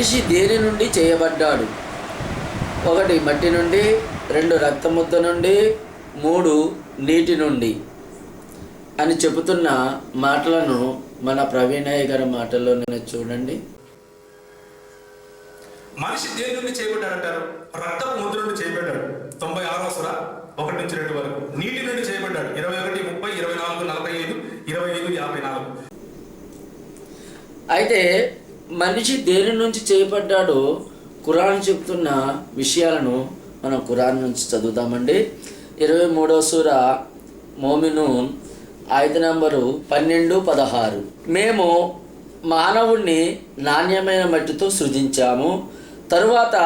మనిషి దేని నుండి చేయబడ్డాడు? ఒకటి మట్టి నుండి రెండు రక్తముద్ద నుండి మూడు నీటి నుండి. అని చెబుతున్న మాటలను మన ప్రవీణయ్య గారి మాటల్లోనే చూడండి. మనిషి దేని నుండి చేయబడ్డాడు అంటారు రక్తపు ముద్ర నుండి చేయబడ్డాడు. తొంభై ఆరో సుర ఒకటి నుంచి రెండు వరకు. నీటి నుండి చేయబడ్డాడు. ఇరవై ఒకటి ముప్పై ఇరవై నాలుగు నలభై ఐదు ఇరవై ఐదు యాభై నాలుగు. అయితే మనిషి దేని నుంచి చేయబడ్డాడో కురాన్ చెప్తున్న విషయాలను మనం కురాన్ నుంచి చదువుతామండి ఇరవై మూడవ సూర మోమినూన్ ఐదు నంబరు పన్నెండు పదహారు. మేము మానవుణ్ణి నాణ్యమైన మట్టితో సృజించాము. తరువాత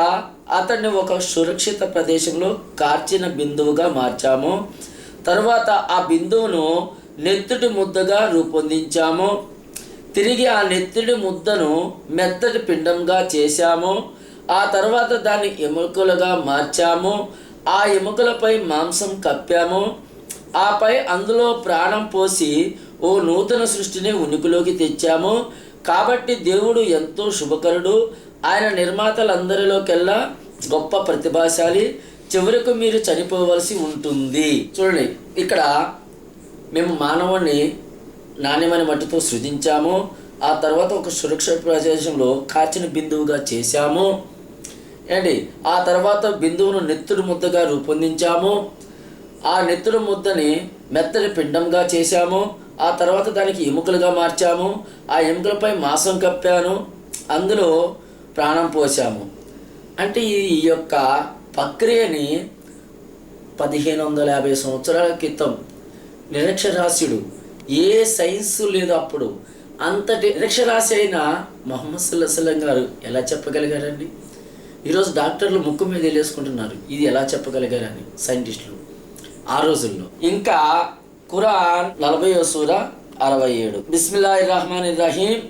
అతన్ని ఒక సురక్షిత ప్రదేశంలో కార్చిన బిందువుగా మార్చాము. తరువాత ఆ బిందువును నెత్తుటి ముద్దగా రూపొందించాము. తిరిగి ఆ నెత్తిడి ముద్దను మెత్తటి పిండంగా చేశాము. ఆ తర్వాత దాన్ని ఎముకలుగా మార్చాము. ఆ ఎముకలపై మాంసం కప్పాము. ఆపై అందులో ప్రాణం పోసి ఓ నూతన సృష్టిని ఉనికిలోకి తెచ్చాము. కాబట్టి దేవుడు ఎంతో శుభకరుడు. ఆయన నిర్మాతలందరిలోకెల్లా గొప్ప ప్రతిభాశాలి. చివరకు మీరు చనిపోవలసి ఉంటుంది. చూడండి ఇక్కడ మేము మానవుణ్ణి నాణ్యమైన మట్టితో సృజించాము. ఆ తర్వాత ఒక సురక్షిత ప్రదేశంలో కాచిన బిందువుగా చేశాము. ఏంటి? ఆ తర్వాత బిందువును నెత్తుడు ముద్దగా రూపొందించాము. ఆ నెత్తుడు ముద్దని మెత్తని పిండంగా చేశాము. ఆ తర్వాత దానికి ఎముకలుగా మార్చాము. ఆ ఎముకలపై మాంసం కప్పాను. అందులో ప్రాణం పోసాము అంటే ఈ యొక్క ప్రక్రియని పదిహేను వందల యాభై సంవత్సరాల క్రితం నిరక్షరాస్యుడు ఏ సైన్స్ లేదు అప్పుడు. అంతటి నిరక్షరాశి అయిన మొహమ్మద్ సుల్లాహం గారు ఎలా చెప్పగలిగారండి? ఈరోజు డాక్టర్లు ముక్కు మీద వెళ్ళేసుకుంటున్నారు. ఇది ఎలా చెప్పగలిగారని సైంటిస్టులు. ఆ రోజుల్లో. ఇంకా ఖురాన్ నలభై సూర అరవై ఏడు. బిస్మిల్లా రహమాన్ రహీం.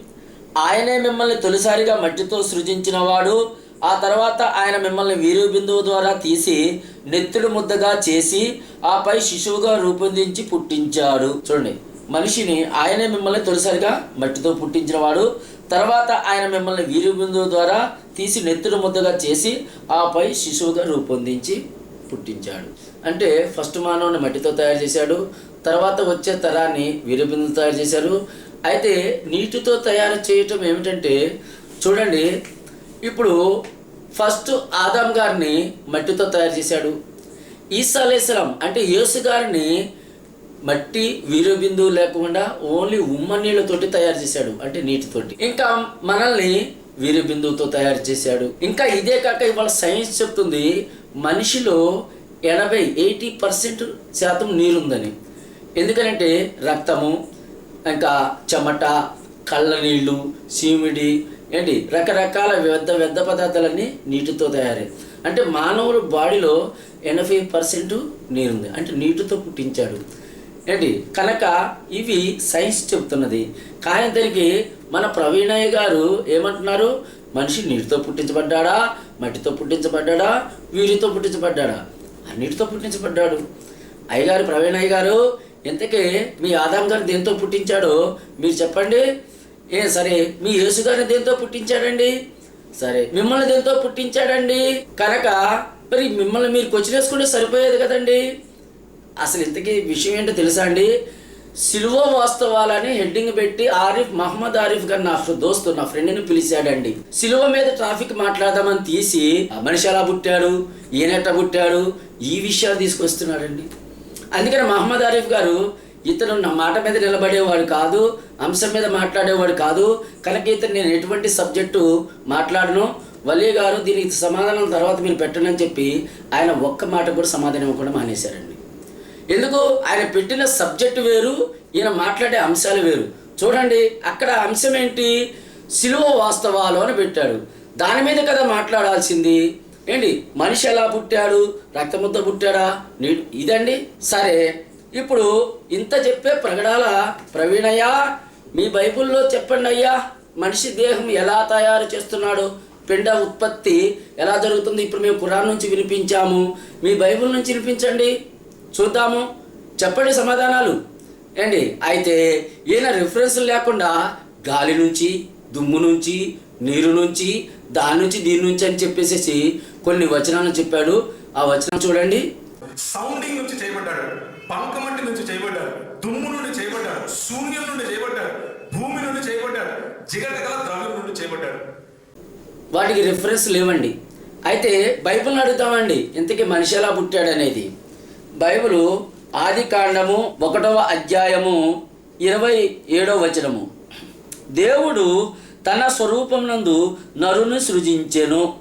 ఆయనే మిమ్మల్ని తొలిసారిగా మట్టితో సృజించినవాడు ఆ తర్వాత ఆయన మిమ్మల్ని వీరు బిందువు ద్వారా తీసి నెత్తుడు ముద్దగా చేసి ఆపై శిశువుగా రూపొందించి పుట్టించాడు. చూడండి. మనిషిని ఆయనే మిమ్మల్ని తొలిసారిగా మట్టితో పుట్టించినవాడు. తర్వాత ఆయన మిమ్మల్ని వీరు బిందువు ద్వారా తీసి నెత్తుడు ముద్దగా చేసి ఆపై శిశువుగా రూపొందించి పుట్టించాడు. అంటే ఫస్ట్ మానవుని మట్టితో తయారు చేశాడు. తర్వాత వచ్చే తరాన్ని వీరబిందు తయారు చేశారు. అయితే నీటితో తయారు చేయటం ఏమిటంటే చూడండి ఇప్పుడు ఫస్ట్ ఆదాం గారిని మట్టితో తయారు చేశాడు. ఈసాలేశ్వరం అంటే యేసు గారిని మట్టి వీరబిందువు లేకుండా ఓన్లీ ఉమ్మ నీళ్ళతోటి తయారు చేశాడు అంటే నీటితోటి. ఇంకా మనల్ని వీరబిందువుతో తయారు చేశాడు. ఇంకా ఇదే కాక ఇవాళ సైన్స్ చెప్తుంది మనిషిలో ఎనభై ఎయిటీ పర్సెంట్ శాతం నీరుందని. ఎందుకనంటే రక్తము ఇంకా చెమట కళ్ళ నీళ్ళు సీమిడి ఏంటి రకరకాల వ్యర్థ వ్యర్థ పదార్థాలన్నీ నీటితో తయారై. అంటే మానవుల బాడీలో ఎనభై పర్సెంట్ నీరుంది. అంటే నీటితో పుట్టించాడు. ఏంటి? కనుక ఇవి సైన్స్ చెబుతున్నది కానీ దానికి మన ప్రవీణయ్య గారు ఏమంటున్నారు? మనిషి నీటితో పుట్టించబడ్డాడా? మట్టితో పుట్టించబడ్డాడా? వీరితో పుట్టించబడ్డాడా? అన్నిటితో పుట్టించబడ్డాడు. అయ్యగారు ప్రవీణయ్య గారు ఇంతకీ మీ ఆదాం గారు దేంతో పుట్టించాడో మీరు చెప్పండి. ఏ సరే మీ యేసు గారిని దేంతో పుట్టించాడండి? సరే మిమ్మల్ని దేంతో పుట్టించాడండి? కనుక మరి మిమ్మల్ని మీరు కొచ్చినేసుకుంటే సరిపోయేది కదండి? అసలు ఇంతకీ విషయం ఏంటో తెలుసా అండి? సిలువ వాస్తవాలని హెడ్డింగ్ పెట్టి ఆరిఫ్ మహమ్మద్ ఆరిఫ్ గారు నా దోస్తు నా ఫ్రెండ్ని పిలిచాడండి. సిలువ మీద ట్రాఫిక్ మాట్లాడదామని తీసి మనిషి ఎలా పుట్టాడు? ఈయనెట్ట పుట్టాడు? ఈ విషయాలు తీసుకొస్తున్నాడండి. అందుకని మహమ్మద్ ఆరిఫ్ గారు ఇతను నా మాట మీద నిలబడేవాడు కాదు అంశం మీద మాట్లాడేవాడు కాదు కనుక ఇతను నేను ఎటువంటి సబ్జెక్టు మాట్లాడను. వలీ గారు దీనికి సమాధానం తర్వాత మీరు పెట్టండి అని చెప్పి ఆయన ఒక్క మాట కూడా సమాధానం ఇవ్వకుండా మానేశారండి. ఎందుకు? ఆయన పెట్టిన సబ్జెక్టు వేరు ఈయన మాట్లాడే అంశాలు వేరు. చూడండి అక్కడ అంశం ఏంటి? సిలువ వాస్తవాలు అని పెట్టాడు. దాని మీద కదా మాట్లాడాల్సింది. ఏంటి? మనిషి ఎలా పుట్టాడు? రక్తముద్ద పుట్టాడా? నీ ఇదండి? సరే. ఇప్పుడు ఇంత చెప్పే ప్రగడాల ప్రవీణయ్యా మీ బైబిల్లో చెప్పండి అయ్యా మనిషి దేహం ఎలా తయారు చేస్తున్నాడు? పిండ ఉత్పత్తి ఎలా జరుగుతుంది? ఇప్పుడు మేము ఖురాన్ నుంచి వినిపించాము. మీ బైబిల్ నుంచి వినిపించండి. చూద్దాము. చెప్పండి సమాధానాలు. ఏండి అయితే ఈయన రిఫరెన్స్ లేకుండా గాలి నుంచి దుమ్ము నుంచి నీరు నుంచి దాని నుంచి దీని నుంచి అని చెప్పేసి కొన్ని వచనాలను చెప్పాడు. ఆ వచనం చూడండి. సౌండింగ్ నుంచి చేయబడ్డాడు. పంకమట్టి నుంచి చేయబడ్డాడు. దుమ్ము నుండి చేయబడ్డాడు. శూన్యం నుండి చేయబడ్డాడు. భూమి నుండి చేయబడ్డాడు. జిగటగల ద్రవ్యం నుండి చేయబడ్డాడు. వాటికి రిఫరెన్స్ లేవండి. అయితే బైబిల్ని అడుగుతామండి. ఇంతకీ మనిషి ఎలా పుట్టాడు అనేది? బైబిల్ ఆది కాండము ఒకటవ అధ్యాయము ఇరవై ఏడవ వచనము. దేవుడు తన స్వరూపం నందు నరుని సృజించెను.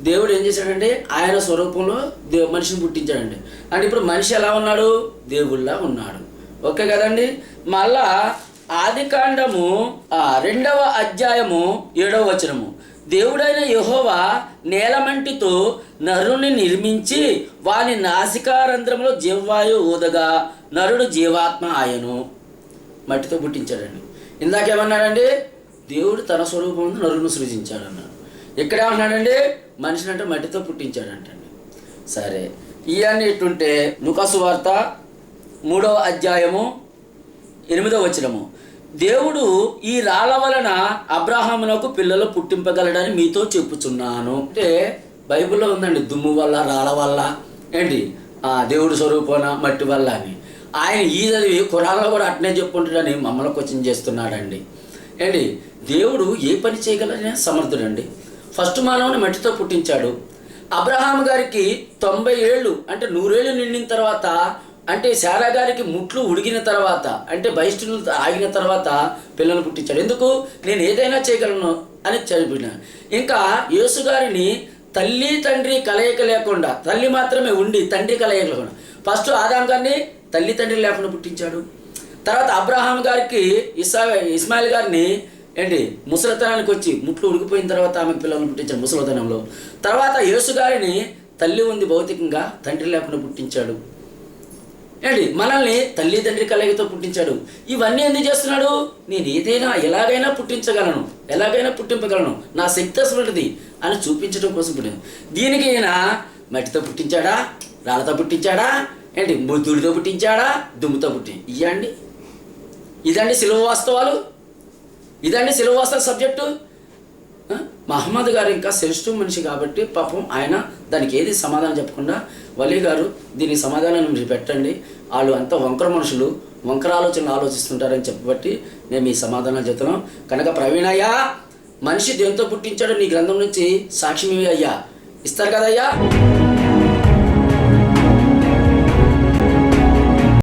దేవుడు ఏం చేశాడంటే ఆయన స్వరూపంలో దే మనిషిని పుట్టించాడండి. అంటే ఇప్పుడు మనిషి ఎలా ఉన్నాడు? దేవుళ్ళ ఉన్నాడు. ఓకే కదండి? మళ్ళా ఆది కాండము ఆ, రెండవ అధ్యాయము ఏడవ వచనము. దేవుడైన యహోవా నేలమంటితో నరుని నిర్మించి వాని నాసికారంధ్రంలో జీవవాయు ఊదగా నరుడు జీవాత్మ ఆయను. మట్టితో పుట్టించాడండి. ఇందాకేమన్నాడండి? దేవుడు తన స్వరూపంలో నరును సృజించాడు అన్నాడు ఇక్కడ ఏమన్నాడండి మనిషిని అంటే మట్టితో పుట్టించాడంటండి. సరే ఇవన్నీ ఎట్టుంటే నుకసు వార్త మూడవ అధ్యాయము ఎనిమిదవ వచనము. దేవుడు ఈ రాళ్ళ వలన అబ్రహామునకు పిల్లలు పుట్టింపగలడని మీతో చెప్పుచున్నాను. అంటే బైబిల్లో ఉందండి దుమ్ము వల్ల రాళ్ళ వల్ల. ఏంటి? ఆ దేవుడి స్వరూపన మట్టి వల్ల అని. ఆయన ఈ చదివి కురాల్లో కూడా అట్నే చెప్పుకుంటాడని మమ్మల్ని క్వశ్చన్ చేస్తున్నాడండి. ఏంటి? దేవుడు ఏ పని చేయగలనే సమర్థుడండి. ఫస్ట్ మానవుని మట్టితో పుట్టించాడు. అబ్రహాం గారికి తొంభై ఏళ్ళు అంటే నూరేళ్ళు నిండిన తర్వాత అంటే శారా గారికి ముట్లు ఉడిగిన తర్వాత అంటే బహిష్ఠులు ఆగిన తర్వాత పిల్లలు పుట్టించాడు. ఎందుకు? నేను ఏదైనా చేయగలను అని చదివిన ఇంకా యేసు గారిని తల్లి తండ్రి కలయిక లేకుండా తల్లి మాత్రమే ఉండి తండ్రి కలయిక లేకుండా ఫస్ట్ ఆదాం గారిని తల్లి తండ్రి లేకుండా పుట్టించాడు. తర్వాత అబ్రహాం గారికి ఇసా ఇస్మాయిల్ గారిని ఏంటి? ముసలితనానికి వచ్చి ముట్లు ఉడికిపోయిన తర్వాత ఆమె పిల్లలను పుట్టించాడు ముసలితనంలో. తర్వాత యేసు గారిని తల్లి ఉంది భౌతికంగా తండ్రి లేకుండా పుట్టించాడు. ఏంటి మనల్ని తల్లి తండ్రి కలయికతో పుట్టించాడు. ఇవన్నీ ఎందుకు చేస్తున్నాడు? నేను ఏదైనా ఎలాగైనా పుట్టించగలను. ఎలాగైనా పుట్టింపగలను. నా శక్తి అసలుంటిది అని చూపించడం కోసం పుట్టింది. దీనికి ఈయన మట్టితో పుట్టించాడా? రాళ్ళతో పుట్టించాడా? ఏంటి ముద్దుడితో పుట్టించాడా? దుమ్ముతో పుట్టి ఇయ్యండి. ఇదండి సిలువ వాస్తవాలు? ఇదండి సిలువ వాస్తవ సబ్జెక్టు? మహమ్మద్ గారు ఇంకా శ్రేష్ఠ మనిషి కాబట్టి పాపం ఆయన దానికి ఏది సమాధానం చెప్పకుండా వలీ గారు దీనికి సమాధానం మీరు పెట్టండి. వాళ్ళు అంతా వంకర మనుషులు వంకర ఆలోచనలు ఆలోచిస్తుంటారని చెప్పబట్టి మేము ఈ సమాధానాలు చెప్తున్నాం కనుక ప్రవీణయ్య మనిషి దేంతో పుట్టించాడో నీ గ్రంథం నుంచి సాక్ష్యం అయ్యా. ఇస్తారు కదయ్యా?